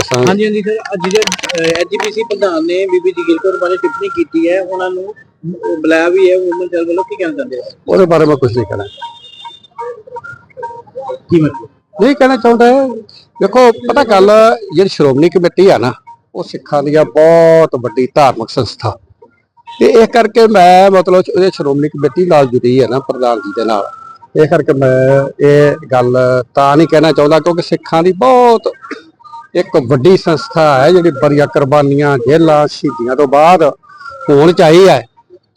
ਦੱਸਾਂਗੇ। ਹਾਂਜੀ ਹਾਂਜੀ ਸਰ ਅੱਜ ਜਿਹੜੇ ਐਜੀਪੀਸੀ ਪ੍ਰਧਾਨ ਨੇ ਬੀਬੀ ਜਗੀਰ ਕੌਰ ਬਾਰੇ ਟਿੱਪਣੀ ਕੀਤੀ ਹੈ ਉਹਨਾਂ ਨੂੰ ਬੁਲਾਇਆ ਵੀ ਹੈ ਵੂਮਨ ਸੈਲ ਵੱਲੋਂ ਕੀ ਕਹਿਣਾ ਚਾਹੁੰਦੇ ਹੋ? ਉਹਦੇ ਬਾਰੇ ਮੈਂ ਕੁਝ ਨਹੀਂ ਕਹਿਣਾ। ਕੀ ਮਤਲਬ? ਨਹੀਂ ਕਹਿਣਾ ਚਾਹੁੰਦਾ ਦੇਖੋ ਪਤਾ ਗੱਲ ਜਿਹੜੀ ਸ਼੍ਰੋਮਣੀ ਕਮੇਟੀ ਆ ਨਾ ਉਹ ਸਿੱਖਾਂ ਦੀ ਆ ਬਹੁਤ ਵੱਡੀ ਧਾਰਮਿਕ ਸੰਸਥਾ। ਤੇ ਇਹ ਕਰਕੇ ਮੈਂ ਮਤਲਬ ਉਹਦੇ ਸ਼੍ਰੋਮਣੀ ਕਮੇਟੀ ਨਾਲ ਜੁੜੀ ਹੈ ਨਾ ਪ੍ਰਧਾਨ ਜੀ ਦੇ ਨਾਲ। ਇਹ ਕਰਕੇ ਮੈਂ ਇਹ ਗੱਲ ਤਾਂ ਨਹੀਂ ਕਹਿਣਾ ਚਾਹੁੰਦਾ ਕਿਉਂਕਿ ਸਿੱਖਾਂ ਦੀ ਬਹੁਤ ਇੱਕ ਵੱਡੀ ਸੰਸਥਾ ਹੈ ਜਿਹੜੀ ਬੜੀਆਂ ਕੁਰਬਾਨੀਆਂ ਜੇਲਾਂ ਸ਼ਹੀਦੀਆਂ ਤੋਂ ਬਾਅਦ ਹੋਣ ਚਾਹੀ ਹੈ।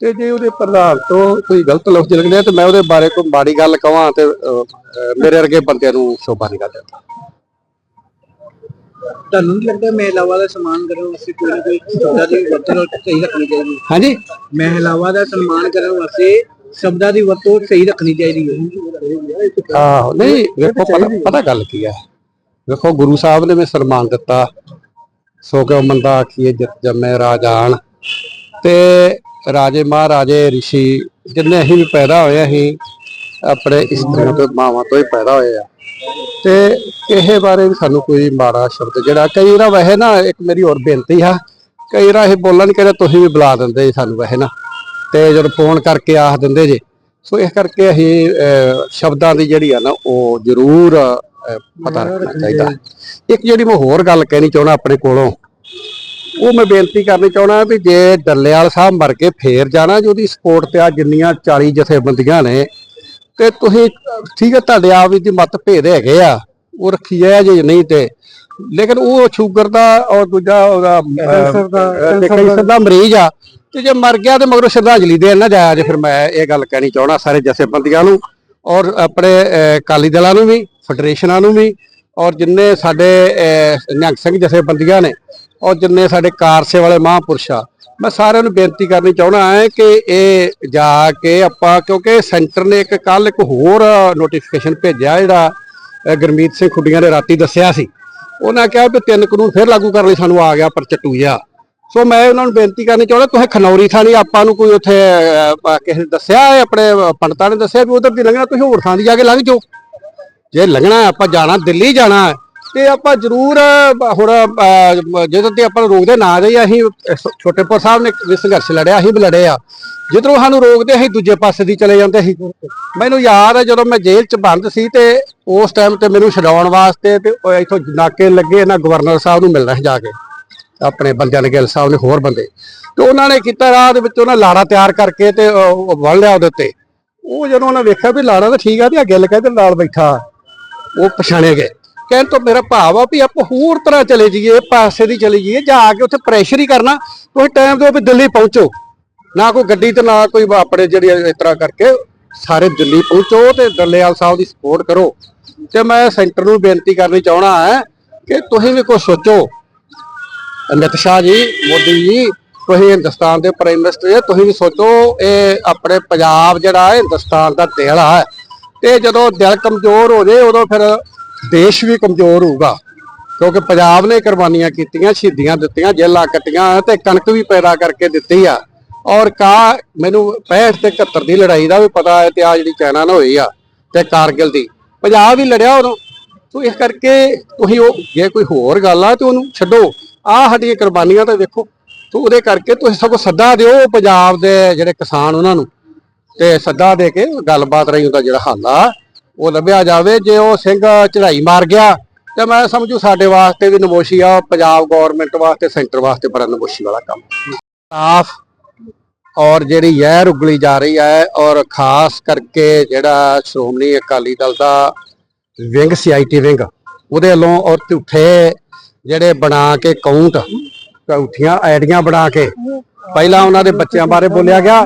ਤੇ ਜੇ ਉਹਦੇ ਪ੍ਰਧਾਨ ਤੋਂ ਕੋਈ ਗਲਤ ਲਫ਼ਜ਼ ਨਿਕਲਿਆ ਤੇ ਮੈਂ ਉਹਦੇ ਬਾਰੇ ਕੋਈ ਮਾੜੀ ਗੱਲ ਕਵਾਂ ਤੇ ਮੇਰੇ ਵਰਗੇ ਬੰਦਿਆਂ ਨੂੰ ਸ਼ੋਭਾ ਨਹੀਂ ਕਰਦਾ ਤੁਹਾਨੂੰ ਨਹੀਂ ਲੱਗਦਾ ਮਹਿਲਾਵਾਂ ਦਾ ਸਨਮਾਨ ਕਰਨ ਵਾਸਤੇ ਕੋਈ ਨਾ ਕੋਈ ਸ਼ਬਦਾਂ ਦੀ ਵਰਤੋਂ ਸਹੀ ਰੱਖਣੀ ਚਾਹੀਦੀ? ਹੈ ਹਾਂਜੀ। ਮਹਿਲਾਵਾਂ ਦਾ ਸਨਮਾਨ ਕਰਨ ਵਾਸਤੇ ਸ਼ਬਦਾਂ ਦੀ ਵਰਤੋਂ ਸਹੀ ਰੱਖਣੀ ਚਾਹੀਦੀ ਹੈ। ਆਹੋ ਨਹੀਂ ਪਤਾ ਗੱਲ ਕੀ ਹੈ। ਵੇਖੋ ਗੁਰੂ ਸਾਹਿਬ ਨੇ ਵੀ ਸਨਮਾਨ ਦਿੱਤਾ। ਸੋ ਕਿਉ ਮੰਦਾ ਆਖੀਏ ਜਿਤ ਜੰਮੇ ਰਾਜਾਨ ਤੇ ਰਾਜੇ ਮਹਾਰਾਜੇ ਰਿਸ਼ੀ ਜਿੰਨੇ ਅਸੀਂ ਵੀ ਪੈਦਾ ਹੋਏ ਅਸੀਂ ਆਪਣੇ ਇਸਤਰੀਆਂ ਤੋਂ ਮਾਵਾਂ ਤੋਂ ਹੀ ਪੈਦਾ ਹੋਏ ਆ। ਤੇ ਇਹ ਬਾਰੇ ਵੀ ਸਾਨੂੰ ਕੋਈ ਮਾੜਾ ਸ਼ਬਦ ਜਿਹੜਾ ਕਈ ਵਾਰ ਵੈਸੇ ਨਾ ਇੱਕ ਮੇਰੀ ਹੋਰ ਬੇਨਤੀ ਆ ਕਈ ਵਾਰ ਇਹ ਬੋਲਣ ਕਹਿੰਦੇ ਤੁਸੀਂ ਵੀ ਬੁਲਾ ਦਿੰਦੇ ਜੀ ਸਾਨੂੰ ਵੈਸੇ ਨਾ। ਤੇ ਜਦੋਂ ਫੋਨ ਕਰਕੇ ਆਖ ਦਿੰਦੇ ਜੇ। ਸੋ ਇਸ ਕਰਕੇ ਅਸੀਂ ਅਹ, ਸ਼ਬਦਾਂ ਦੀ ਜਿਹੜੀ ਆ ਨਾ ਉਹ ਜ਼ਰੂਰ ਪਤਾ ਰੱਖਣਾ ਚਾਹੀਦਾ। ਇੱਕ ਜਿਹੜੀ ਮੈਂ ਹੋਰ ਗੱਲ ਕਹਿਣੀ ਚਾਹਣਾ ਆਪਣੇ ਕੋਲੋਂ ਉਹ ਮੈਂ ਬੇਨਤੀ ਕਰਨੀ ਚਾਹਣਾ ਵੀ ਜੇ ਡੱਲੇਵਾਲ ਸਾਹਿਬ ਮਰ ਕੇ ਫੇਰ ਜਾਣਾ ਜੇ ਉਹਦੀ ਸਪੋਰਟ ਤੇ ਆ ਜਿੰਨੀਆਂ 40 ਜਥੇਬੰਦੀਆਂ ਨੇ ਤੇ ਤੁਸੀਂ ਠੀਕ ਹੈ ਤੁਹਾਡੇ ਆਪ ਵੀ ਦੀ ਮਤ ਭੇਦ ਹੈਗੇ ਆ ਉਹ ਰੱਖੀ ਜਾਇਆ ਜੇ ਨਹੀਂ ਤੇ। ਲੇਕਿਨ ਉਹ ਸ਼ੂਗਰ ਦਾ ਔਰ ਦੂਜਾ ਉਹਦਾ ਕੈਂਸਰ ਦਾ ਮਰੀਜ਼ ਆ ਤੇ ਜੇ ਮਰ ਗਿਆ ਤੇ ਮਗਰੋਂ ਸ਼ਰਧਾਂਜਲੀ ਦੇਣ ਨਾ ਜਾਇਆ ਜੇ ਫਿਰ ਮੈਂ ਇਹ ਗੱਲ ਕਹਿਣੀ ਚਾਹਣਾ ਸਾਰੇ ਜਥੇਬੰਦੀਆਂ ਨੂੰ ਔਰ ਆਪਣੇ ਅਕਾਲੀ ਦਲਾਂ ਨੂੰ ਵੀ। ਫੈਡਰੇਸ਼ਨਾਂ ਨੂੰ ਵੀ ਔਰ ਜਿੰਨੇ ਸਾਡੇ ਅਹ, ਨਿਹੰਗ ਸਿੰਘ ਜਥੇਬੰਦੀਆਂ ਨੇ ਔਰ ਜਿੰਨੇ ਸਾਡੇ ਕਾਰਸੇ ਵਾਲੇ ਮਹਾਂਪੁਰਸ਼ ਆ ਮੈਂ ਸਾਰਿਆਂ ਨੂੰ ਬੇਨਤੀ ਕਰਨੀ ਚਾਹੁੰਦਾ ਹੈ ਕਿ ਇਹ ਜਾ ਕੇ ਆਪਾਂ ਕਿਉਂਕਿ ਸੈਂਟਰ ਨੇ ਇੱਕ ਕੱਲ ਇੱਕ ਹੋਰ ਨੋਟੀਫਿਕੇਸ਼ਨ ਭੇਜਿਆ ਜਿਹੜਾ ਅਹ, ਗੁਰਮੀਤ ਸਿੰਘ ਖੁੱਡੀਆਂ ਨੇ ਰਾਤੀ ਦੱਸਿਆ ਸੀ। ਉਹਨਾਂ ਕਿਹਾ ਵੀ ਤਿੰਨ ਕਾਨੂੰਨ ਫਿਰ ਲਾਗੂ ਕਰਨ ਲਈ ਸਾਨੂੰ ਆ ਗਿਆ ਪਰ ਚੱਟੂ ਜਿਹਾ ਸੋ ਮੈਂ ਉਹਨਾਂ ਨੂੰ ਬੇਨਤੀ ਕਰਨੀ ਚਾਹੁੰਦਾ ਤੁਸੀਂ ਖਨੌਰੀ ਥਾਣੀ ਆਪਾਂ ਨੂੰ ਕੋਈ ਉੱਥੇ ਕਿਸੇ ਨੇ ਦੱਸਿਆ ਆਪਣੇ ਪੰਡਤਾਂ ਨੇ ਦੱਸਿਆ ਵੀ ਉਧਰ ਦੀ ਲੰਘਣਾ ਤੁਸੀਂ ਹੋਰ ਥਾਂ ਦੀ ਜਾ ਕੇ ਲੰਘ ਜਾਓ। ਜੇ ਲੰਘਣਾ ਆਪਾਂ ਜਾਣਾ, ਦਿੱਲੀ ਜਾਣਾ ਤੇ ਆਪਾਂ ਜ਼ਰੂਰ ਹੁਣ ਜਦੋਂ ਤੇ ਆਪਾਂ ਰੋਕਦੇ ਨਾ ਜਾਈਏ ਅਸੀਂ ਛੋਟੇਪੁਰ ਸਾਹਿਬ ਨੇ ਵੀ ਸੰਘਰਸ਼ ਲੜਿਆ, ਅਸੀਂ ਵੀ ਲੜੇ ਆ। ਜਿੱਧਰੋਂ ਸਾਨੂੰ ਰੋਕਦੇ ਅਸੀਂ ਦੂਜੇ ਪਾਸੇ ਦੀ ਚਲੇ ਜਾਂਦੇ ਸੀ। ਮੈਨੂੰ ਯਾਦ ਹੈ ਜਦੋਂ ਮੈਂ ਜੇਲ੍ਹ 'ਚ ਬੰਦ ਸੀ ਤੇ ਉਸ ਟਾਈਮ ਤੇ ਮੈਨੂੰ ਛਡਾਉਣ ਵਾਸਤੇ ਤੇ ਇੱਥੋਂ ਨਾਕੇ ਲੱਗੇ ਇਹਨਾਂ ਗਵਰਨਰ ਸਾਹਿਬ ਨੂੰ ਮਿਲਣਾ ਸੀ ਜਾ ਕੇ। ਆਪਣੇ ਬੰਦਿਆਂ ਨੇ ਗਿੱਲ ਸਾਹਿਬ ਨੇ ਹੋਰ ਬੰਦੇ। ਤੇ ਉਹਨਾਂ ਨੇ ਕੀਤਾ ਰਾਹ ਦੇ ਵਿੱਚ ਉਹਨਾਂ ਲਾੜਾ ਤਿਆਰ ਕਰਕੇ ਤੇ ਉਹ ਲਿਆ ਉਹਦੇ ਉੱਤੇ। ਉਹ ਜਦੋਂ ਉਹਨਾਂ ਵੇਖਿਆ ਵੀ ਲਾੜਾ ਤਾਂ ਠੀਕ ਆ ਤੇ ਆ ਗਿੱਲ ਕਹਿੰਦੇ ਨਾਲ ਬੈਠਾ। ਉਹ ਪਛਾਣੇ ਗਏ। ਕਹਿਣ ਤੋਂ ਮੇਰਾ ਭਾਵ ਆ ਵੀ ਆਪਾਂ ਹੋਰ ਤਰ੍ਹਾਂ ਚਲੇ ਜਾਈਏ, ਪਾਸੇ ਦੀ ਚਲੇ ਜਾਈਏ, ਜਾਂ ਆ ਕੇ ਉੱਥੇ ਪ੍ਰੈਸ਼ਰ ਹੀ ਕਰਨਾ ਕੋਈ ਟਾਈਮ ਦਿਓ ਵੀ ਦਿੱਲੀ ਪਹੁੰਚੋ। ਨਾ ਕੋਈ ਗੱਡੀ ਤੇ, ਨਾ ਕੋਈ ਆਪਣੇ ਜਿਹੜੇ ਇਸ ਤਰ੍ਹਾਂ ਕਰਕੇ ਸਾਰੇ ਦਿੱਲੀ ਪਹੁੰਚੋ ਤੇ ਡੱਲੇਵਾਲ ਸਾਹਿਬ ਦੀ ਸਪੋਰਟ ਕਰੋ। ਤੇ ਮੈਂ ਸੈਂਟਰ ਨੂੰ ਬੇਨਤੀ ਕਰਨੀ ਚਾਹਣਾ ਹੈ ਕਿ ਤੁਸੀਂ ਵੀ ਕੁਝ ਸੋਚੋ। ਅਮਿਤ ਸ਼ਾਹ ਜੀ, ਮੋਦੀ ਜੀ, ਤੁਸੀਂ ਹਿੰਦੁਸਤਾਨ ਦੇ ਪ੍ਰਾਈਮ ਮਿਨਿਸਟਰ ਤੁਸੀਂ ਵੀ ਸੋਚੋ, ਇਹ ਆਪਣੇ ਪੰਜਾਬ ਜਿਹੜਾ ਹੈ, ਹਿੰਦੁਸਤਾਨ ਦਾ ਦਿਲ ਹੈ। ਤੇ ਜਦੋਂ ਦਿਲ ਕਮਜ਼ੋਰ ਹੋ ਜੇ, ਉਦੋਂ ਫਿਰ ਦੇਸ਼ ਵੀ ਕਮਜ਼ੋਰ ਹੋਊਗਾ। ਕਿਉਂਕਿ ਪੰਜਾਬ ਨੇ ਕੁਰਬਾਨੀਆਂ ਕੀਤੀਆਂ, ਸ਼ਹੀਦੀਆਂ ਦਿੱਤੀਆਂ ਜੇਲਾਂ ਕੱਟੀਆਂ ਤੇ ਕਣਕ ਵੀ ਪੈਦਾ ਕਰਕੇ ਦਿੱਤੀ ਆ। ਔਰ ਕਾ ਮੈਨੂੰ 65 ਤੇ 71 ਦੀ ਲੜਾਈ ਦਾ ਵੀ ਪਤਾ ਹੈ ਤੇ ਆ ਜਿਹੜੀ ਚਾਈਨਾ ਨਾਲ ਹੋਈ ਆ ਤੇ ਕਾਰਗਿਲ ਦੀ। ਪੰਜਾਬ ਵੀ ਲੜਿਆ ਉਦੋਂ ਤੋ ਇਸ ਕਰਕੇ ਤੁਸੀਂ ਉਹ ਜੇ ਕੋਈ ਹੋਰ ਗੱਲ ਆ ਤੇ ਉਹਨੂੰ ਛੱਡੋ। ਆ ਸਾਡੀਆਂ ਕੁਰਬਾਨੀਆਂ ਤਾਂ ਵੇਖੋ। ਤੋ ਉਹਦੇ ਕਰਕੇ ਤੁਸੀਂ ਸਗੋਂ ਸੱਦਾ ਦਿਓ ਪੰਜਾਬ ਦੇ ਜਿਹੜੇ ਕਿਸਾਨ ਉਹਨਾਂ ਨੂੰ। ਤੇ ਸੱਦਾ ਦੇ ਕੇ ਗੱਲਬਾਤ ਰਹੀ ਉਹਦਾ ਜਿਹੜਾ ਹੱਲ ਆ ਉਹ ਲੱਭਿਆ ਜਾਵੇ। ਜੇ ਉਹ ਸਿੰਘ ਚੜਾਈ ਮਾਰ ਗਿਆ, ਤੇ ਮੈਂ ਸਮਝੂ ਸਾਡੇ ਵਾਸਤੇ ਵੀ ਨਮੋਸ਼ੀ ਆ, ਪੰਜਾਬ ਗਵਰਨਮੈਂਟ ਵਾਸਤੇ, ਸੈਂਟਰ ਵਾਸਤੇ ਬੜਾ ਨਮੋਸ਼ੀ ਵਾਲਾ ਕੰਮ। ਸਾਫ਼ ਔਰ ਜਿਹੜੀ ਜ਼ਹਿਰ ਉਗਲੀ ਜਾ ਰਹੀ ਹੈ ਔਰ ਖਾਸ ਕਰਕੇ ਜਿਹੜਾ ਸ਼੍ਰੋਮਣੀ ਅਕਾਲੀ ਦਲ ਦਾ ਵਿੰਗ ਸੀਆਈਟੀ ਵਿੰਗ, ਉਹਦੇ ਵੱਲੋਂ ਔਰ ਝੂਠੇ ਜਿਹੜੇ ਬਣਾ ਕੇ ਕਾਊਂਟ ਝੂਠੀਆਂ ਆਈਡੀਆਂ ਬਣਾ ਕੇ, ਪਹਿਲਾਂ ਉਹਨਾਂ ਦੇ ਬੱਚਿਆਂ ਬਾਰੇ ਬੋਲਿਆ ਗਿਆ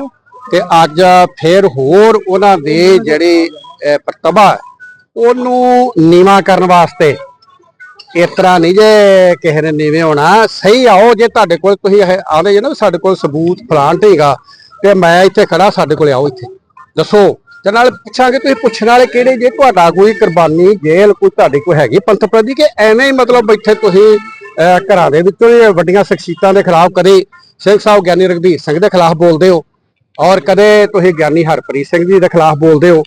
ਤੇ ਅੱਜ ਫੇਰ ਹੋਰ ਉਹਨਾਂ ਦੇ ਜਿਹੜੇ ਅਹ, ਪ੍ਰਤਿਭਾ ਉਹਨੂੰ ਨੀਵਾ ਕਰਨ ਵਾਸਤੇ ਇਸ ਤਰ੍ਹਾਂ ਨਹੀਂ ਜੇ ਕਿਸੇ ਨੇ ਨੀਵੇਂ ਹੋਣਾ ਸਹੀ ਆਓ ਜੇ ਤੁਹਾਡੇ ਕੋਲ ਤੁਸੀਂ ਇਹ ਆਉਂਦੇ ਜੇ ਨਾ ਸਾਡੇ ਕੋਲ ਸਬੂਤ ਫਲਾਣ ਢੇਗਾ ਤੇ ਮੈਂ ਇੱਥੇ ਖੜਾ ਸਾਡੇ ਕੋਲ ਆਓ ਇੱਥੇ। ਦੱਸੋ ਤੇ ਨਾਲ ਪੁੱਛਾਂਗੇ ਤੁਸੀਂ ਪੁੱਛਣ ਵਾਲੇ ਕਿਹੜੇ ਜੇ ਤੁਹਾਡਾ ਕੋਈ ਕੁਰਬਾਨੀ ਜੇਲ੍ਹ ਕੋਈ ਤੁਹਾਡੇ ਕੋਲ ਹੈਗੀ ਪੰਥ ਪ੍ਰਤੀ ਕਿ ਐਵੇਂ ਹੀ ਮਤਲਬ ਬੈਠੇ ਤੁਸੀਂ ਅਹ, ਘਰਾਂ ਦੇ ਵਿੱਚੋਂ ਹੀ ਵੱਡੀਆਂ ਸ਼ਖਸੀਅਤਾਂ ਦੇ ਖਿਲਾਫ ਕਦੇ ਸਿੰਘ ਸਾਹਿਬ ਗਿਆਨੀ ਰਘਬੀਰ ਸਿੰਘ ਦੇ ਖਿਲਾਫ ਬੋਲਦੇ ਹੋ? ਔਰ ਕਦੇ ਤੁਸੀਂ ਗਿਆਨੀ ਹਰਪ੍ਰੀਤ ਸਿੰਘ ਜੀ ਦੇ ਖਿਲਾਫ ਬੋਲਦੇ ਹੋ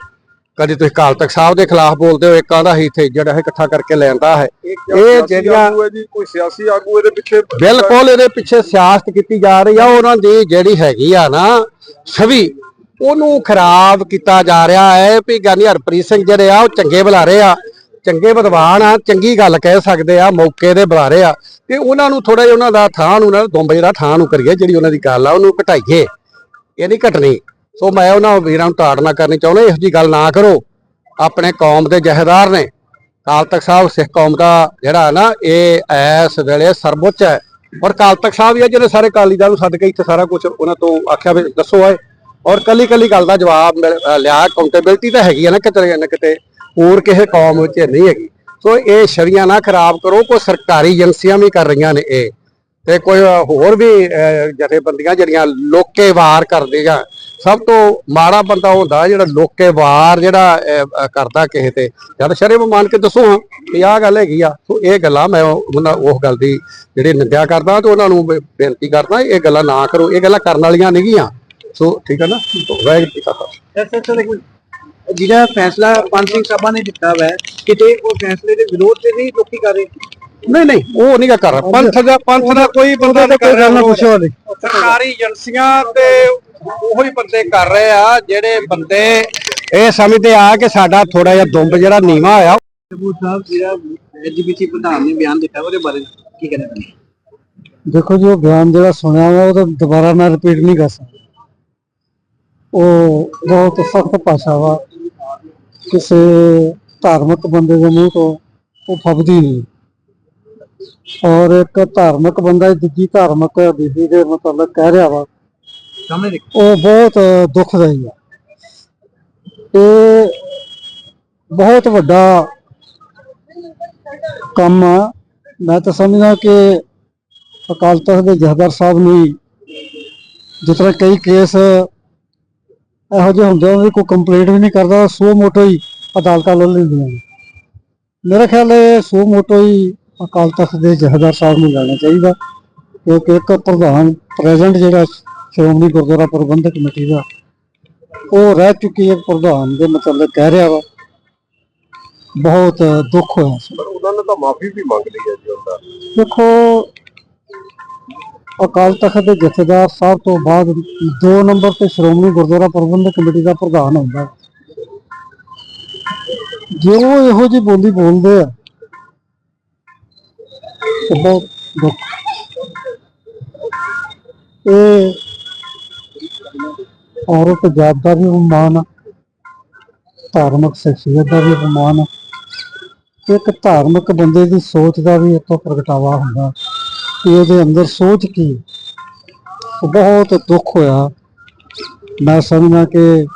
ਕਦੀ ਤੁਸੀਂ ਕਾਲ ਤਖਤ ਸਾਹਿਬ ਦੇ ਖਿਲਾਫ ਬੋਲਦੇ ਹੋ ਇੱਕ ਆਂਦਾ ਹੀ ਇੱਥੇ ਜਿਹੜਾ ਹੈ ਇਕੱਠਾ ਕਰਕੇ ਲੈਂਦਾ ਹੈ? ਇਹ ਜਿਹੜੀਆਂ ਆਗੂ ਹੈ ਜੀ ਕੋਈ ਸਿਆਸੀ ਆਗੂ ਇਹਦੇ ਪਿੱਛੇ ਬਿਲਕੁਲ ਇਹਦੇ ਪਿੱਛੇ ਸਿਆਸਤ ਕੀਤੀ ਜਾ ਰਹੀ ਆ ਉਹਨਾਂ ਦੀ ਜਿਹੜੀ ਹੈਗੀ ਆ ਨਾ ਛਵੀ ਉਹਨੂੰ ਖਰਾਬ ਕੀਤਾ ਜਾ ਰਿਹਾ ਹੈ ਵੀ ਗਿਆਨੀ ਹਰਪ੍ਰੀਤ ਸਿੰਘ ਜਿਹੜੇ ਆ ਉਹ ਚੰਗੇ ਬੁਲਾਰੇ ਆ ਚੰਗੇ ਵਿਦਵਾਨ ਆ ਚੰਗੀ ਗੱਲ ਕਹਿ ਸਕਦੇ ਆ ਮੌਕੇ ਦੇ ਬੁਲਾਰੇ ਆ ਤੇ ਉਹਨਾਂ ਨੂੰ ਥੋੜਾ ਜਿਹਾ ਉਹਨਾਂ ਦਾ ਥਾਂ ਨੂੰ ਨਾ ਦੁੰਬੇ ਦਾ ਥਾਂ ਨੂੰ ਕਰੀਏ ਜਿਹੜੀ ਉਹਨਾਂ ਦੀ ਗੱਲ ਆ ਉਹਨੂੰ ਘਟਾਈਏ। ਇਹ ਨਹੀਂ ਘਟਣੀ। ਸੋ ਮੈਂ ਉਹਨਾਂ ਵੀਰਾਂ ਨੂੰ ਤਾੜਨਾ ਕਰਨੀ ਚਾਹੁੰਦਾ, ਇਹੋ ਜੀ ਗੱਲ ਨਾ ਕਰੋ। ਆਪਣੇ ਕੌਮ ਦੇ ਜਹੇਦਾਰ ਨੇ। ਕਾਲ ਤਖਤ ਸਾਹਿਬ, ਸਿੱਖ ਕੌਮ ਦਾ ਜਿਹੜਾ ਹੈ ਨਾ, ਇਹ ਇਸ ਵੇਲੇ ਸਰਵਉੱਚ ਹੈ। ਔਰ ਕਾਲ ਤਖਤ ਸਾਹਿਬ ਹੀ ਜਿਹੜੇ ਸਾਰੇ ਕਾਲੀ ਦਲ ਨੂੰ ਛੱਡ ਕੇ ਇੱਥੇ ਸਾਰਾ ਕੁਝ ਉਹਨਾਂ ਤੋਂ ਆਖਿਆ ਵੀ ਦੱਸੋ ਆਏ। ਔਰ ਕੱਲੀ ਕੱਲੀ ਗੱਲ ਦਾ ਜਵਾਬ ਮਿਲ- ਲਿਆ ਅਕਾਊਂਟੇਬਿਲਟੀ ਤਾਂ ਹੈਗੀ ਹੈ ਨਾ ਕਿਤੇ ਨਾ ਕਿਤੇ। ਹੋਰ ਕਿਸੇ ਕੌਮ ਵਿੱਚ ਨਹੀਂ ਹੈਗੀ। ਸੋ ਇਹ ਛਵੀਆਂ ਨਾ ਖਰਾਬ ਕਰੋ, ਕੋਈ ਸਰਕਾਰੀ ਏਜੰਸੀਆਂ ਵੀ ਕਰ ਰਹੀਆਂ ਨੇ ਇਹ। ਤੇ ਕੋਈ ਹੋਰ ਵੀ ਜਥੇਬੰਦੀਆਂ ਜਿਹੜੀਆਂ ਲੋਕੇ ਵਾਰ ਕਰਦੇ ਸਭ ਤੋਂ ਮਾੜਾ ਬੰਦਾ ਹੁੰਦਾ ਜਿਹੜਾ ਲੋਕੇ ਵਾਰ ਜਿਹੜਾ ਕਰਦਾ ਕਿਸੇ ਤੇ। ਜਦ ਸ਼ਰਮ ਮੰਨ ਕੇ ਦੱਸੋ ਹਾਂ ਆਹ ਗੱਲ ਹੈਗੀ ਆ ਸੋ ਇਹ ਗੱਲਾਂ ਮੈਂ ਉਹਨਾਂ, ਉਸ ਗੱਲ ਦੀ ਜਿਹੜੀ ਨਿੰਦਿਆ ਕਰਦਾ, ਤੇ ਉਹਨਾਂ ਨੂੰ ਬੇਨਤੀ ਕਰਦਾ, ਇਹ ਗੱਲਾਂ ਨਾ ਕਰੋ, ਇਹ ਗੱਲਾਂ ਕਰਨ ਵਾਲੀਆਂ ਨਹੀਂਗੀਆਂ। ਸੋ, ਠੀਕ ਹੈ ਨਾ? ਵਾਹਿਗੁਰੂ ਜੀ ਕਾ ਜਿਹੜਾ ਫੈਸਲਾ ਪੰਜ ਸਿੰਘ ਸਾਹਿਬਾਂ ਨੇ ਦਿੱਤਾ ਵੈ, ਕਿਤੇ ਉਹ ਫੈਸਲੇ ਦੇ ਵਿਰੋਧ ਤੇ ਨਹੀਂ ਲੋਕੀ ਕਰ ਰਹੇ? ਨਹੀਂ ਨਹੀਂ ਉਹ ਨਹੀਂ ਗਾ ਕਰ ਰਿਹਾ। ਪੰਥ ਦਾ ਪੰਥ ਦਾ ਕੋਈ ਬੰਦਾ ਨਹੀਂ ਕਰ ਰਿਹਾ ਪੁੱਛੋ ਸਰਕਾਰੀ ਏਜੰਸੀਆਂ ਤੇ ਉਹੀ ਬੰਦੇ ਕਰ ਰਹੇ ਆ ਜਿਹੜੇ ਬੰਦੇ ਇਹ ਸਮਝਦੇ ਆ ਕਿ ਸਾਡਾ ਥੋੜਾ ਜਿਹਾ ਦੁੰਬ ਜਿਹੜਾ ਨੀਵਾ ਹੋਇਆ ਕਪੂਰ ਸਾਹਿਬ ਜਿਹੜਾ ਐਜੀਪੀਸੀ ਪ੍ਰਧਾਨ ਨੇ ਬਿਆਨ ਦਿੱਤਾ ਉਹਦੇ ਬਾਰੇ ਕੀ ਕਹਿਣਾ ਚਾਹੁੰਦੇ ਦੇਖੋ ਜੀ ਉਹ ਬਿਆਨ ਜਿਹੜਾ ਸੁਣਿਆ ਵਾ ਉਹ ਤਾਂ ਦੁਬਾਰਾ ਮੈਂ ਰਿਪੀਟ ਨਹੀਂ ਕਰ ਸਕਦਾ। ਉਹ ਬਹੁਤ ਸਖਤ ਭਾਸ਼ਾ ਵਾ। ਕਿਸੇ ਧਾਰਮਿਕ ਬੰਦੇ ਦੇ ਮੂੰਹ ਤੋਂ ਉਹ ਫਬਦੀ ਨਹੀਂ। ਔਰ ਇੱਕ ਧਾਰਮਿਕ ਬੰਦਾ ਦੂਜੀ ਧਾਰਮਿਕ ਬੀਬੀ ਦੇ ਮੁਤਾਬਕ ਕਹਿ ਰਿਹਾ ਵਾ। ਸਾਹਮਣੇ ਦੇਖੋ। ਉਹ ਬਹੁਤ ਦੁਖਦਾਈ ਆ। ਇਹ ਬਹੁਤ ਵੱਡਾ ਕੰਮ ਆ। ਮੈਂ ਤਾਂ ਸਮਝਦਾ ਕਿ ਅਕਾਲ ਤਖਤ ਦੇ ਜਥੇਦਾਰ ਸਾਹਿਬ ਨੇ ਜਿਸ ਤਰ੍ਹਾਂ ਕਈ ਕੇਸ ਇਹੋ ਜਿਹੇ ਹੁੰਦੇ ਵੀ ਕੋਈ ਕੰਪਲੇਂਟ ਵੀ ਨਹੀਂ ਕਰਦਾ ਸੋ ਮੋਟੋ ਹੀ ਅਦਾਲਤਾਂ ਲੈ ਲੈਂਦੀਆਂ ਨੇ। ਮੇਰਾ ਖਿਆਲ ਹੈ ਸੋ ਮੋਟੋ ਹੀ ਅਕਾਲ ਤਖਤ ਦੇ ਜਥੇਦਾਰ ਸਾਹਿਬ ਨੂੰ ਲੈਣਾ ਚਾਹੀਦਾ ਕਿਉਂਕਿ ਇੱਕ ਪ੍ਰਧਾਨ ਪ੍ਰੈਜ਼ੈਂਟ ਜਿਹੜਾ ਸ਼੍ਰੋਮਣੀ ਗੁਰਦੁਆਰਾ ਪ੍ਰਬੰਧਕ ਕਮੇਟੀ ਦਾ ਉਹ ਰਹਿ ਚੁੱਕੀ ਹੈ ਪ੍ਰਧਾਨ ਦੇ ਮਤਲਬ ਕਹਿ ਰਿਹਾ ਵਾ। ਬਹੁਤ ਦੁੱਖ ਹੋਇਆ ਸੀ। ਪਰ ਉਹਨਾਂ ਨੇ ਤਾਂ ਮਾਫੀ ਵੀ ਮੰਗ ਲਈ ਹੈ ਜੀ ਉਹਨਾਂ ਦੇਖੋ ਅਕਾਲ ਤਖਤ ਦੇ ਜਥੇਦਾਰ ਸਾਹਿਬ ਤੋਂ ਬਾਅਦ ਦੋ ਨੰਬਰ ਤੇ ਸ਼੍ਰੋਮਣੀ ਗੁਰਦੁਆਰਾ ਪ੍ਰਬੰਧਕ ਕਮੇਟੀ ਦਾ ਪ੍ਰਧਾਨ ਹੁੰਦਾ। ਜੇ ਉਹ ਇਹੋ ਜਿਹੀ ਬੋਲੀ ਬੋਲਦੇ ਆ ਤਾਂ ਬਹੁਤ ਦੁੱਖ ਇਹ ਔਰਤ ਜਾਤ ਦਾ ਵੀ ਅਪਮਾਨ ਆ, ਧਾਰਮਿਕ ਸ਼ਖਸੀਅਤ ਦਾ ਵੀ ਅਪਮਾਨ ਆ ਇੱਕ ਧਾਰਮਿਕ ਬੰਦੇ ਦੀ ਸੋਚ ਦਾ ਵੀ ਇੱਥੋਂ ਪ੍ਰਗਟਾਵਾ ਹੁੰਦਾ। ਕਿ ਉਹਦੇ ਅੰਦਰ ਸੋਚ ਕੀ ਬਹੁਤ ਦੁੱਖ ਹੋਇਆ। ਮੈਂ ਸਮਝਦਾ ਕਿ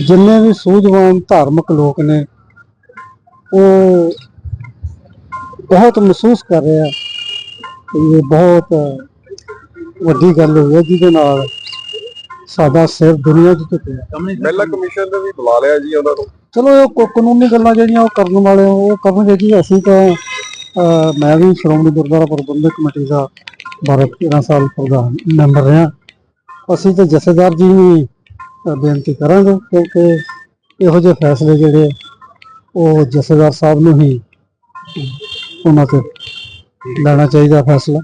ਜਿੰਨੇ ਵੀ ਸੂਝਵਾਨ ਧਾਰਮਿਕ ਲੋਕ ਨੇ, ਉਹ ਬਹੁਤ ਮਹਿਸੂਸ ਕਰ ਰਹੇ ਆ ਇਹ ਬਹੁਤ ਵੱਡੀ ਗੱਲ ਹੋਈ ਹੈ ਜਿਹਦੇ ਨਾਲ ਸਾਡਾ ਸਿਰ ਦੁਨੀਆ 'ਚ ਝੁਕਿਆ ਮਹਿਲਾ ਕਮਿਸ਼ਨ ਨੇ ਵੀ ਬੁਲਾ ਲਿਆ ਜੀ ਉਹਨਾਂ ਨੂੰ। ਚਲੋ ਇਹ ਕੋ- ਕਾਨੂੰਨੀ ਗੱਲਾਂ ਜਿਹੜੀਆਂ ਉਹ ਕਰਨ ਵਾਲੇ ਉਹ ਕਰਨਗੇ ਜੀ। ਅਸੀਂ ਤਾਂ ਅਹ, ਮੈਂ ਵੀ ਸ਼੍ਰੋਮਣੀ ਗੁਰਦੁਆਰਾ ਪ੍ਰਬੰਧਕ ਕਮੇਟੀ ਦਾ 12 13 ਸਾਲ ਪ੍ਰਧਾਨ ਮੈਂਬਰ ਰਿਹਾ। ਅਸੀਂ ਤਾਂ ਜਥੇਦਾਰ ਜੀ ਨੂੰ ਅਹ, ਬੇਨਤੀ ਕਰਾਂਗੇ ਕਿਉਂਕਿ ਇਹੋ ਜਿਹੇ ਫੈਸਲੇ ਜਿਹੜੇ ਉਹ ਜਥੇਦਾਰ ਸਾਹਿਬ ਨੂੰ ਹੀ ਉਹਨਾਂ ਤੇ ਲੈਣਾ ਚਾਹੀਦਾ ਫੈਸਲਾ।